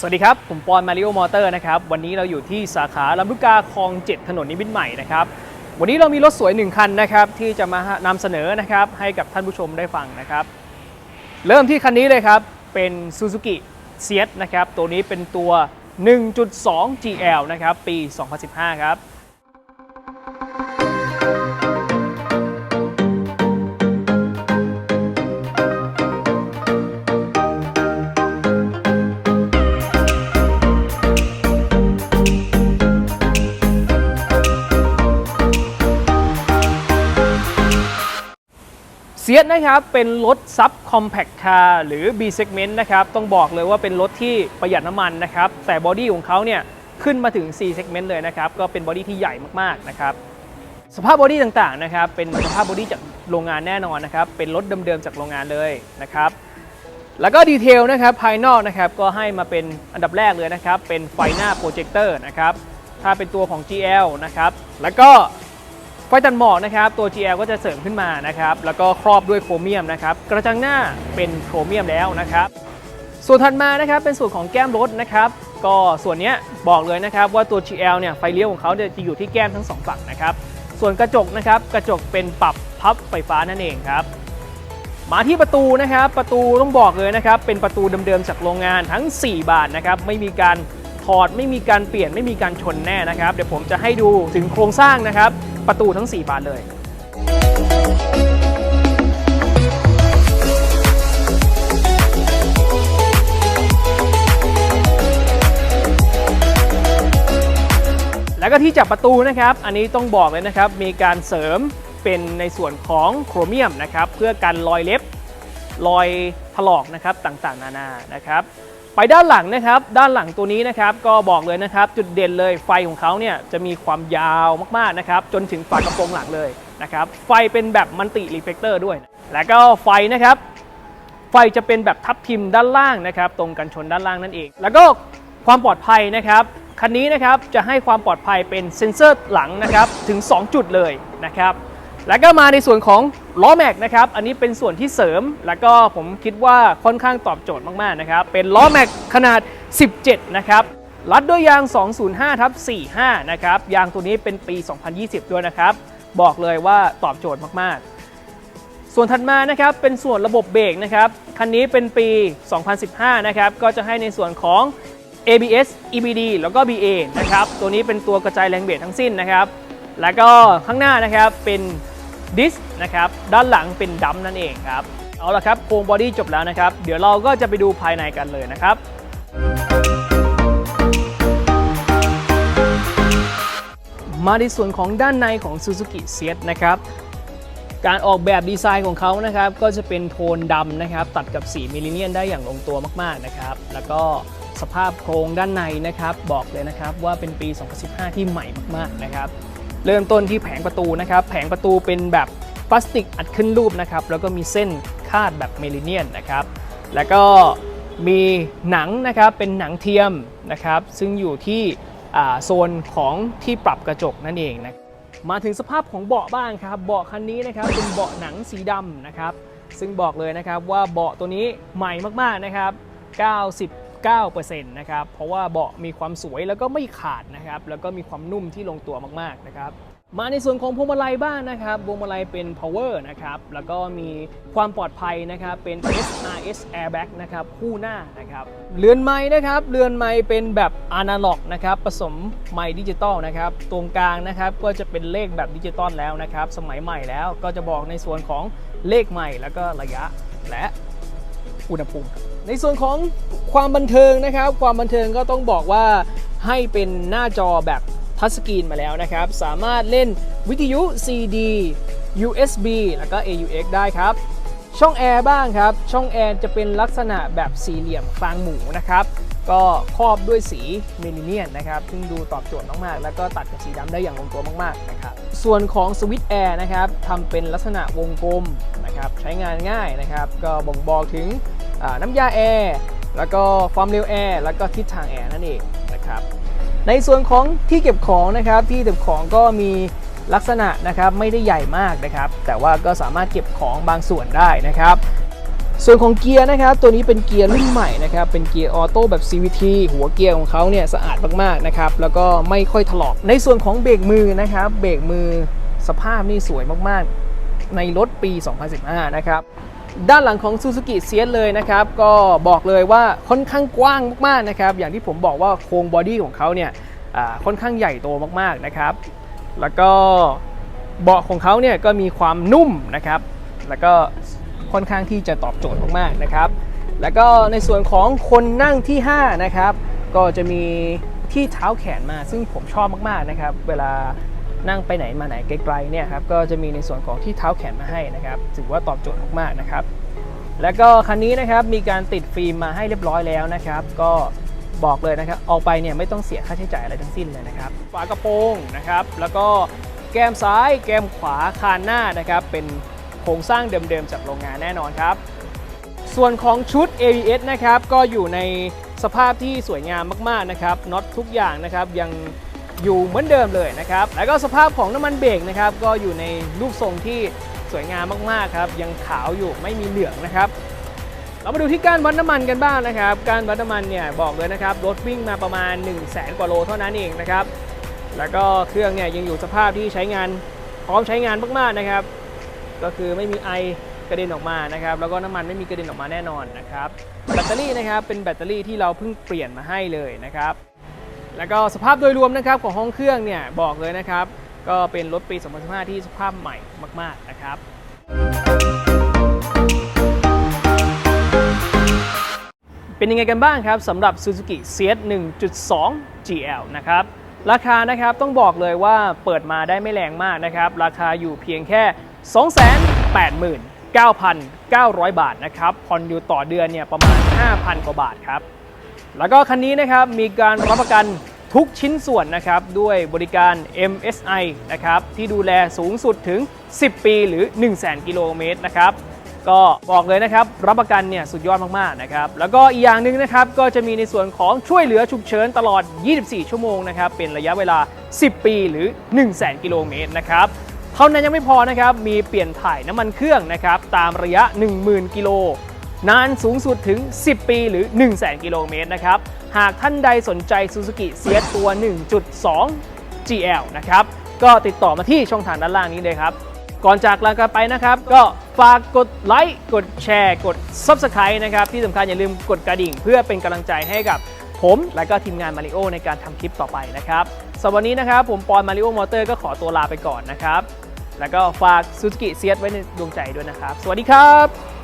สวัสดีครับ ผมปอนมาริโอมอเตอร์นะครับ วันนี้เราอยู่ที่สาขาลำลูกกาคลอง 7 ถนนนิมิตรใหม่นะครับ วันนี้เรามีรถสวยหนึ่งคันนะครับ ที่จะมานำเสนอนะครับให้กับท่านผู้ชมได้ฟังนะครับ เริ่มที่คันนี้เลยครับ เป็น Suzuki s i e t นะครับ ตัวนี้เป็นตัว 1.2 GL นะครับ ปี 2015 ครับ เซียสนะครับเป็นรถซับคอมแพคคาร์หรือ B segment นะครับต้องบอกเลยว่าเป็นรถที่ประหยัดน้ำมันนะครับแต่บอดี้ของเขาเนี่ยขึ้นมาถึง C segment เลยนะครับก็เป็นบอดี้ที่ใหญ่มากๆนะครับสภาพบอดี้ต่างๆนะครับเป็นสภาพบอดี้จากโรงงานแน่นอนนะครับเป็นรถเดิมๆจากโรงงานเลยนะครับแล้วก็ดีเทลนะครับภายนอกนะครับก็ให้มาเป็นอันดับแรกเลยนะครับเป็นไฟหน้าโปรเจคเตอร์นะครับถ้าเป็นตัวของ GL นะครับแล้วก็ ไฟตัดหมอกนะครับตัว GL ก็จะเสริมขึ้นมานะครับแล้วก็ครอบด้วยโครเมียมนะครับกระจังหน้าเป็นโครเมียมแล้วนะครับส่วนถัดมานะครับเป็นส่วนของแก้มรถนะครับก็ส่วนนี้บอกเลยนะครับว่าตัว GL เนี่ยไฟเลี้ยวของเขาจะอยู่ที่แก้มทั้งสองฝั่งนะครับส่วนกระจกนะครับกระจกเป็นปรับพับไฟฟ้านั่นเองครับมาที่ประตูนะครับประตูต้องบอกเลยนะครับเป็นประตูเดิมๆจากโรงงานทั้ง 4 บานนะครับไม่มีการ ถอดไม่มีการเปลี่ยนไม่มีการชนแน่นะครับ เดี๋ยวผมจะให้ดูถึงโครงสร้างนะครับ ประตูทั้ง 4 บานเลยแล้วก็ที่จับประตูนะครับ อันนี้ต้องบอกเลยนะครับ มีการเสริมเป็นในส่วนของโครเมียมนะครับ เพื่อกันรอยเล็บ รอยถลอกนะครับต่างๆ นานานะครับ ไปด้านหลังนะครับ ด้านหลังตัวนี้นะครับ ก็บอกเลยนะครับ จุดเด่นเลยไฟของเขาเนี่ยจะมีความยาวมากๆนะครับ จนถึงฝากระโปรงหลังเลยนะครับ ไฟเป็นแบบมัลติรีเฟกเตอร์ด้วย แล้วก็ไฟนะครับ ไฟจะเป็นแบบทับทิมด้านล่างนะครับ ตรงกันชนด้านล่างนั่นเอง แล้วก็ความปลอดภัยนะครับคันนี้นะครับจะให้ความปลอดภัยเป็นเซ็นเซอร์หลังนะครับถึง 2 จุดเลยนะครับ แล้วก็มาในส่วนของ ล้อแม็กนะครับ อันนี้เป็นส่วนที่เสริม แล้วก็ผมคิดว่าค่อนข้างตอบโจทย์มากๆนะครับ เป็นล้อแม็กขนาด 17 นะครับ รัดด้วยยาง 205ทับ45 นะครับ ยางตัวนี้เป็นปี 2020 ด้วยนะครับ บอกเลยว่าตอบโจทย์มากๆ ส่วนถัดมานะครับ เป็นส่วนระบบเบรกนะครับ คันนี้เป็นปี 2015 นะครับ ก็จะให้ในส่วนของ ABS EBD แล้วก็ BA นะครับ ตัวนี้เป็นตัวกระจายแรงเบรกทั้งสิ้นนะครับ แล้วก็ข้างหน้านะครับเป็น ดิสนะครับด้านหลังเป็นดัมนั่นเองครับเอาละครับโครงบอดี้จบแล้วนะครับ เดี๋ยวเราก็จะไปดูภายในกันเลยนะครับมาในส่วนของด้านในของ Suzuki s i e t นะครับการออกแบบดีไซน์ของเขานะครับก็จะเป็นโทนดำนะครับตัดกับสีมิลเลิเนียนได้อย่างลงตัวมากๆนะครับแล้วก็สภาพโครงด้านในนะครับบอกเลยนะครับว่าเป็นปี 2015 ที่ใหม่มากๆนะครับ เริ่มต้นที่แผงประตูนะครับ แผงประตูเป็นแบบพลาสติกอัดขึ้นรูปนะครับ แล้วก็มีเส้นคาดแบบเมลิเนียนนะครับ แล้วก็มีหนังนะครับ เป็นหนังเทียมนะครับ ซึ่งอยู่ที่โซนของที่ปรับกระจกนั่นเองนะ มาถึงสภาพของเบาะบ้างครับ เบาะคันนี้นะครับ เป็นเบาะหนังสีดำนะครับ ซึ่งบอกเลยนะครับว่าเบาะตัวนี้ใหม่มากๆนะครับ 9%นะครับ เพราะว่าเบาะมีความสวยแล้วก็ไม่ขาดนะครับ แล้วก็มีความนุ่มที่ลงตัวมากๆนะครับ มาในส่วนของพวงมาลัยบ้างนะครับ พวงมาลัยเป็น power นะครับ แล้วก็มีความปลอดภัยนะครับ เป็น SRS airbag นะครับ คู่หน้านะครับ เรือนไม้นะครับ เรือนไม้เป็นแบบอนาล็อกนะครับ ผสมไม้ดิจิตอลนะครับ ตรงกลางนะครับ ก็จะเป็นเลขแบบดิจิตอลแล้วนะครับ สมัยใหม่แล้ว ก็จะบอกในส่วนของเลขใหม่แล้วก็ระยะ และ อุณหภูมิในส่วนของความบันเทิงนะครับ ความบันเทิงก็ต้องบอกว่าให้เป็นหน้าจอแบบทัชสกรีนมาแล้วนะครับ สามารถเล่นวิทยุ CD USB แล้วก็ AUX ได้ครับ ช่องแอร์บ้างครับ ช่องแอร์จะเป็นลักษณะแบบสี่เหลี่ยมคางหมูนะครับ ก็ครอบด้วยสีเมลิเนียนนะครับ ซึ่งดูตอบโจทย์มากๆ แล้วก็ตัดกับสีดำได้อย่างลงตัวมากๆนะครับ ส่วนของสวิตช์แอร์นะครับทำเป็นลักษณะวงกลมนะครับ ใช้งานง่ายนะครับ ก็บ่งบอกถึง น้ำยาแอร์แล้วก็ความเร็วแอร์แล้วก็ทิศทางแอร์นั่นเองนะครับในส่วนของที่เก็บของนะครับที่เก็บของก็มีลักษณะนะครับไม่ได้ใหญ่มากนะครับ แต่ว่าก็สามารถเก็บของบางส่วนได้นะครับ ส่วนของเกียร์นะครับ ตัวนี้เป็นเกียร์รุ่นใหม่นะครับเป็นเกียร์ออโต้แบบ CVT หัวเกียร์ของเขาเนี่ยสะอาดมากๆนะครับแล้วก็ไม่ค่อยถลอกในส่วนของเบรกมือนะครับเบรกมือสภาพนี่สวยมากๆ ในรถปี 2015 นะครับ ด้านหลังของ Suzuki s ยเลยนะครับ ก็บอกเลยว่าค่อนข้างกว้างมากๆนะครับ อย่างที่ผมบอกว่าโครงบอดี้ของเขาเนี่ยค่อนข้างใหญ่โตมากๆนะครับ แล้วก็เบาะของเขาเนี่ยก็มีความนุ่มนะครับ แล้วก็ค่อนข้างที่จะตอบโจทย์มากๆนะครับ แล้วก็ในส่วนของคนนั่งที่ 5 นะครับ ก็จะมีที่เท้าแขนมาซึ่งผมชอบมากๆนะครับ เวลา นั่งไปไหนมาไหนไกลๆเนี่ยครับก็จะมีในส่วนของที่เท้าแขนมาให้นะครับถือว่าตอบโจทย์มากๆนะครับ แล้วก็คันนี้นะครับมีการติดฟิล์มมาให้เรียบร้อยแล้วนะครับ ก็บอกเลยนะครับออกไปเนี่ยไม่ต้องเสียค่าใช้จ่ายอะไรทั้งสิ้นเลยนะครับฝากระโปรงนะครับ แล้วก็แก้มซ้าย แก้มขวาคานหน้านะครับ เป็นโครงสร้างเดิมๆจากโรงงานแน่นอนครับ ส่วนของชุด ABS นะครับก็อยู่ในสภาพที่สวยงามมากๆนะครับน็อตทุกอย่างนะครับยัง อยู่เหมือนเดิมเลยนะครับ แล้วก็สภาพของน้ำมันเบรกนะครับ ก็อยู่ในรูปทรงที่สวยงามมากๆครับ ยังขาวอยู่ไม่มีเหลืองนะครับ เรามาดูที่การวัดน้ำมันกันบ้างนะครับ การวัดน้ำมันเนี่ยบอกเลยนะครับ รถวิ่งมาประมาณ 1 0 0 0 0แสนกว่าโลเท่านั้นเองนะครับ แล้วก็เครื่องเนี่ยยังอยู่สภาพที่ใช้งานพร้อมใช้งานมากๆนะครับ ก็คือไม่มีไอกระเด็นออกมานะครับ แล้วก็น้ำมันไม่มีกระเด็นออกมาแน่นอนนะครับ แบตเตอรี่นะครับเป็นแบตเตอรี่ที่เราเพิ่งเปลี่ยนมาให้เลยนะครับ แล้วก็สภาพโดยรวมนะครับของห้องเครื่องเนี่ยบอกเลยนะครับ ก็เป็นรถปี 2015 ที่สภาพใหม่มาก ๆ นะครับ เป็นยังไงกันบ้างครับสำหรับ Suzuki CS 1.2 GL นะครับราคานะครับต้องบอกเลยว่าเปิดมาได้ไม่แรงมากนะครับ ราคาอยู่เพียงแค่ 289,900 บาทนะครับผ่อนอยู่ต่อเดือนเนี่ยประมาณ 5,000 กว่าบาทครับ แล้วก็คันนี้นะครับมีการรับประกันทุกชิ้นส่วนนะครับด้วยบริการ MSI นะครับที่ดูแลสูงสุดถึง 10 ปีหรือ 100,000 กิโลเมตรนะครับก็บอกเลยนะครับรับประกันเนี่ยสุดยอดมากๆนะครับแล้วก็อีกอย่างหนึ่งนะครับก็จะมีในส่วนของช่วยเหลือฉุกเฉินตลอด 24 ชั่วโมงนะครับเป็นระยะเวลา 10 ปีหรือ 1 0 0 0 0 0 กิโลเมตรนะครับเท่านั้นยังไม่พอนะครับมีเปลี่ยนถ่ายน้ำมันเครื่องนะครับตามระยะ 10,000 กิโล นานสูงสุดถึง 10 ปีหรือ 1 0 0 0 0 กิโลเมตรนะครับ หากท่านใดสนใจ Suzuki c s ตัว 1.2 GL นะครับ ก็ติดต่อมาที่ช่องทางด้านล่างนี้เลยครับ ก่อนจากลากันไปนะครับ ก็ฝากกดไลค์ กดแชร์ กด Subscribe นะครับ ที่สำคัญอย่าลืมกดกระดิ่ง เพื่อเป็นกำลังใจให้กับผมและก็ทีมงานมาริโอในการทำคลิปต่อไปนะครับสำหรับวันนี้นะครับ ผมปอนมาริโอมอเตอร์ก็ขอตัวลาไปก่อนนะครับ แล้วก็ฝาก Suzuki c s ไว้ในดวงใจด้วยนะครับ สวัสดีครับ